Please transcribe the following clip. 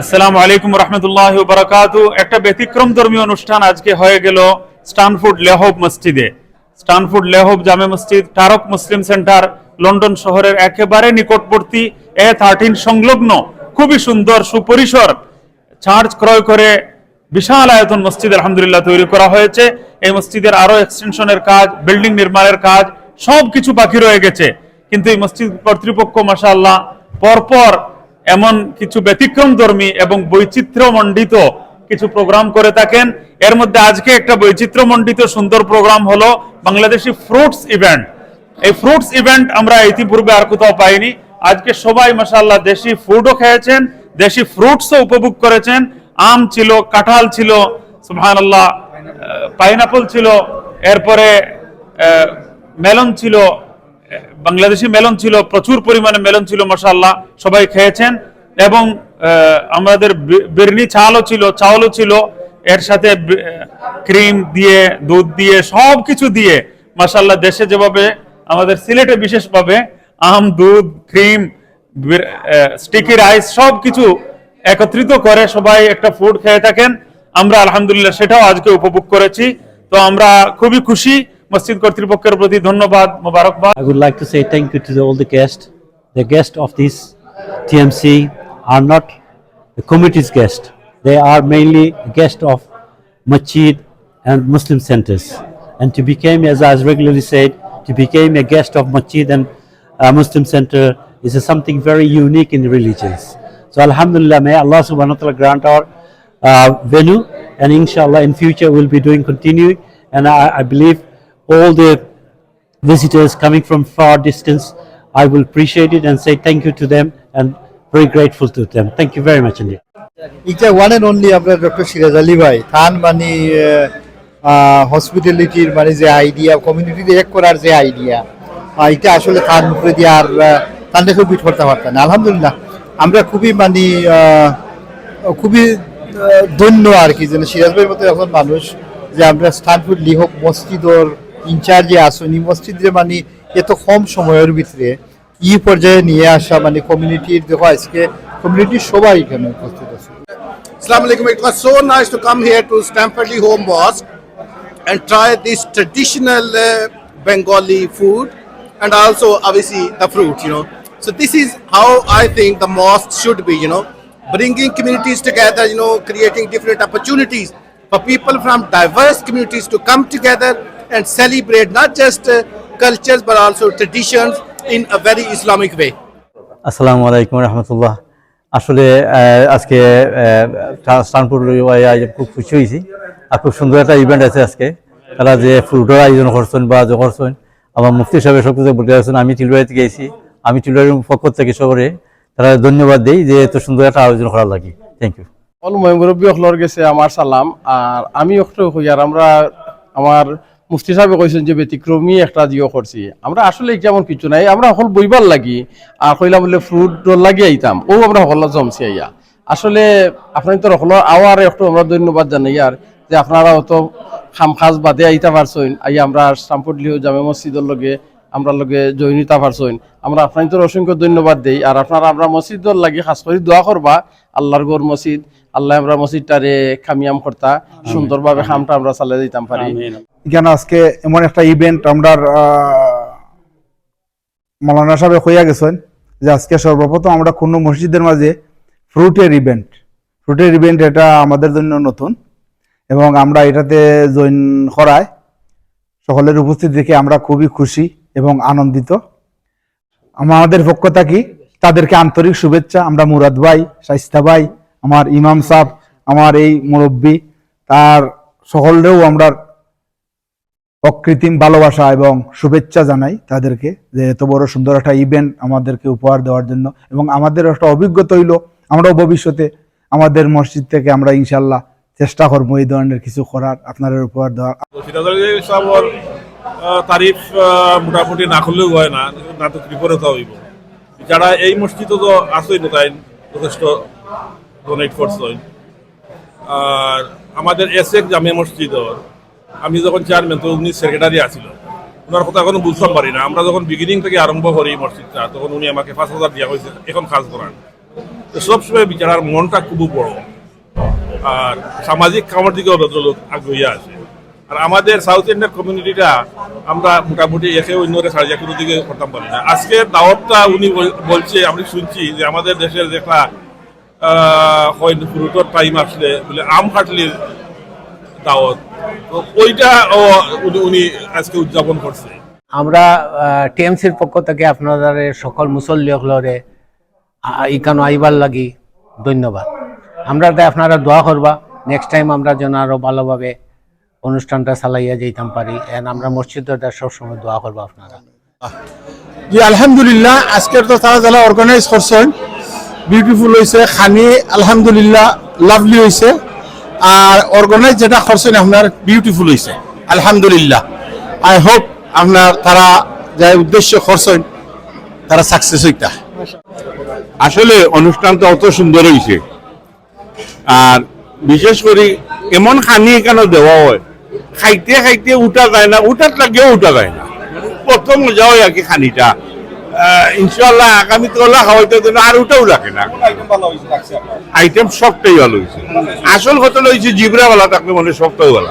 আসসালামু আলাইকুম রহমতুল্লাহ বারাকাতু একটা ব্যতিক্রম ধর্মীয় অনুষ্ঠান আজকে হয়ে গেল স্টানফুড লেহব মসজিদে। স্টানফুড লেহব জামে মসজিদ টারক মুসলিম সেন্টার, লন্ডন শহরের একেবারে নিকটবর্তী এ থার্টিন সংলগ্ন খুবই সুন্দর সুপরিসর। চার্জ ক্রয় করে বিশাল আয়তন মসজিদ আলহামদুলিল্লাহ তৈরি করা হয়েছে। এই মসজিদের আরও এক্সটেনশনের কাজ, বিল্ডিং নির্মাণের কাজ সব কিছু বাকি রয়ে গেছে। কিন্তু এই মসজিদ কর্তৃপক্ষ, মাশাআল্লাহ, পরপর এমন কিছু ব্যতিক্রম ধর্মী এবং বৈচিত্র্যমণ্ডিত কিছু প্রোগ্রাম করে থাকেন। এর মধ্যে আজকে একটা বৈচিত্র্যমণ্ডিত সুন্দর প্রোগ্রাম হলো বাংলাদেশি ফ্রুটস ইভেন্ট এই ফ্রুটস ইভেন্ট আমরা ইতিপূর্বে আর কোথাও পাইনি। আজকে সবাই মাসাল্লাহ দেশি ফুডও খেয়েছেন, দেশি ফ্রুটসও উপভোগ করেছেন। আম ছিল, কাঁঠাল ছিল সুবহান আল্লাহ পাইনাপল ছিল, এরপরে মেলন ছিল বাংলাদেশি মেলন ছিল, প্রচুর পরিমাণে মেলন ছিল মশাল্লাহ সবাই খেয়েছেন। এবং আমাদের বিরনি চালও ছিল, চাউলও ছিল, এর সাথে ক্রিম দিয়ে, দুধ দিয়ে সব কিছু দিয়ে মাসাল্লাহ দেশে যেভাবে, আমাদের সিলেটে বিশেষভাবে আম, দুধ, ক্রিম স্টিকি রাইস সব কিছু একত্রিত করে সবাই একটা ফুড খেয়ে থাকেন। আমরা আলহামদুলিল্লাহ, সেটাও আজকে উপভোগ করেছি। তো আমরা খুবই খুশি মসজিদ কর্তৃপক্ষের প্রতি ধন্যবাদ মোবারকবাদ I would like to say thank you to the, all the guests. The guests of this TMC are not the committee's guests. They are mainly guests of masjid and Muslim centers. And to become, as I regularly said, to become a guest of masjid and uh, Muslim center is something very unique in religions. So Alhamdulillah, may Allah subhanahu wa ta'ala grant our uh, venue and inshallah in future we'll be doing continuing and I, I believe all the visitors coming from far distance, I will appreciate it and say thank you to them and very grateful to them. Thank you very much indeed. এটা one and only আপনার doctor Siraj Ali ভাই থান মানে হসপিটালিটির মানে যে idea কমিউনিটিতে এক করার যে আইডিয়া এটা আসলে থান উপরে দিয়ে আর থান দেখেও বিট করতে পারতেন না। আলহামদুলিল্লাহ আমরা খুবই মানে খুবই ধন্য আর কি যেন সিরাজ ভাইয়ের মতো এখন মানুষ যে আমরা স্টানফুড লিহক মসজিদর ইনচার্জে আসুন এই মসজিদে মানে এত কম সময়ের ভিতরে ই পর্যায়ে নিয়ে আসা মানে কমিউনিটির দেখো আজকে কমিউনিটির সবাই এখানে উপস্থিত আছে Assalamu alaikum. It was so nice to come here to Stamford Home Mosque and try this traditional uh, Bengali food and also obviously the fruit, you know. So this is how I think the mosque should be, you know, bringing communities together, you know, creating different opportunities for people from diverse communities to come together and celebrate not just uh, cultures but also traditions in a very Islamic way. আসসালামু আলাইকুম রহমতুল্লাহ। আসলে আজকে আহ, স্টানপুর খুব খুশি হয়েছি। আর খুব সুন্দর একটা ইভেন্ট আছে আজকে। তারা যে ফুডের আয়োজন করছেন বা যে করছেন আমার মুফতি সাহেব সব কিছু বলে গেছেন আমি টিলবাড়িতে গেছি। আমি টিলবাড়ির পক্ষ থেকে সবরে তারা ধন্যবাদ দিই যে এত সুন্দর একটা আয়োজন করার লাগে। থ্যাংক ইউ অল মই মুরব্বী অখলর গেছে আমার সালাম। আর আমি অখটো হই আর আমরা আমার মুফতি সাহেব কইছেন যে ব্যতিক্রমী একটা জিও করছি। আমরা আসলে যেমন কিছু নাই, আমরা হল বইবার লাগি, আর কইলা বলে ফ্রুট লাগি আইতাম, ও আমরা হল জমছি আইয়া। আসলে আপনার তো হল আওয়ার একটু আমরা ধন্যবাদ জানাই আর, যে আপনারা অত খাম খাজ বাদে আইতা পারছেন, আইয়া আমরা লিও জামে মসজিদের লগে, আমরা লগে জয়নিতা পারছেন। আমরা আপনার অসংখ্য ধন্যবাদ দেই, আর আপনারা আমরা মসজিদর লাগি খাস করে দোয়া করবা, আল্লাহর গোর মসজিদ আল্লাহ আমরা মসজিদটারে খামিয়াম করতা সুন্দরভাবে খামটা আমরা চালিয়ে দিতাম পারি। এখানে আজকে এমন একটা ইভেন্ট আমরা মৌলানা সাহেব হইয়া গেছেন যে আজকে সর্বপ্রথম আমরা কোনো মসজিদের মাঝে ফ্রুটের ইভেন্ট ফ্রুটের ইভেন্ট এটা আমাদের জন্য নতুন এবং আমরা এটাতে জয়েন করায় সকলের উপস্থিতি দেখে আমরা খুবই খুশি এবং আনন্দিত। আমাদের পক্ষ থাকি তাদেরকে আন্তরিক শুভেচ্ছা। আমরা মুরাদ ভাই শাইস্তা ভাই আমার ইমাম সাহ আমার এই মুরব্বী, তার সকলেও আমরা অকৃত্রিম ভালোবাসা এবং শুভেচ্ছা জানাই তাদেরকে যে এত বড় সুন্দর একটা ইভেন্ট আমাদেরকে উপহার দেওয়ার জন্য। এবং আমাদের একটা অভিজ্ঞতা হইল, আমরাও ভবিষ্যতে আমাদের মসজিদ থেকে আমরা ইনশাল্লাহ চেষ্টা করব এই ধরনের কিছু করার, আপনাদের উপহার দেওয়ার। তারিফ মোটামুটি না করলেও হয় না না তো হইব। যারা এই মসজিদও তো আসই না তাই যথেষ্ট ডোনেট করছেন আর আমাদের এসেক জামে মসজিদ আমি যখন চেয়ারম্যান তো উনি সেক্রেটারি আছিল। ওনার কথা এখনও বুঝতে পারি না। আমরা যখন বিগিনিং থেকে আরম্ভ করি মসজিদটা, তখন উনি আমাকে পাঁচ হাজার দিয়া হয়েছে এখন কাজ করান। তো সবসময় বিচারার মনটা খুব বড়। আর সামাজিক কামের দিকেও লোক আগ্রহী আছে। আর আমাদের সাউথ ইন্ডিয়ান কমিউনিটিটা আমরা মোটামুটি একে অন্যরে সারিয়া কোনো দিকে করতাম পারি না। আজকে দাওয়াতটা উনি বলছে, আমি শুনছি যে আমাদের দেশের যে একটা ফ্রুটর টাইম আসলে বলে আম কাটলির দাওয়াত। তো ওইটা ও উনি- আজকে উদযাপন করছে। আমরা টিএমসির পক্ষ থেকে আপনাদের সকল মুসল্লিসকলরে ইকানো আইবার লাগি ধন্যবাদ। আমরা তাই আপনারা দোয়া করবা নেক্সট টাইম আমরা যেন আরও ভালোভাবে অনুষ্ঠানটা চালাইয়া যেতাম পারি। এন্ড আমরা মসজিদটা সবসময় দোয়া করব আপনারা। জি আলহামদুলিল্লাহ আজকের তো তারা যারা অর্গানাইজ করছেন বিউটিফুল হয়েছে খানি, আলহামদুলিল্লাহ লাভলি হয়েছে আর অর্গানাইজ যেটা করছেন আপনার বিউটিফুল হয়েছে আলহামদুলিল্লাহ। আই হোপ আপনার তারা যে উদ্দেশ্য করছেন, তারা সাকসেস হইতা। আসলে অনুষ্ঠানটা অত সুন্দর হয়েছে আর বিশেষ করে এমন খানি এখানে দেওয়া হয়? খাইতে খাইতে উঠা যায় না, উঠার লাগেও উঠা যায় না। কত মজা হয় আর কি খানিটা। ইনশাল্লাহ আগামী তোলা হয়তো জন্য আর ওটাও লাগে না। আইটেম সবটাই ভালো হয়েছে। আসল কথা হয়েছে জিবরা ভালো থাকলে মনে সবটাই ভালো।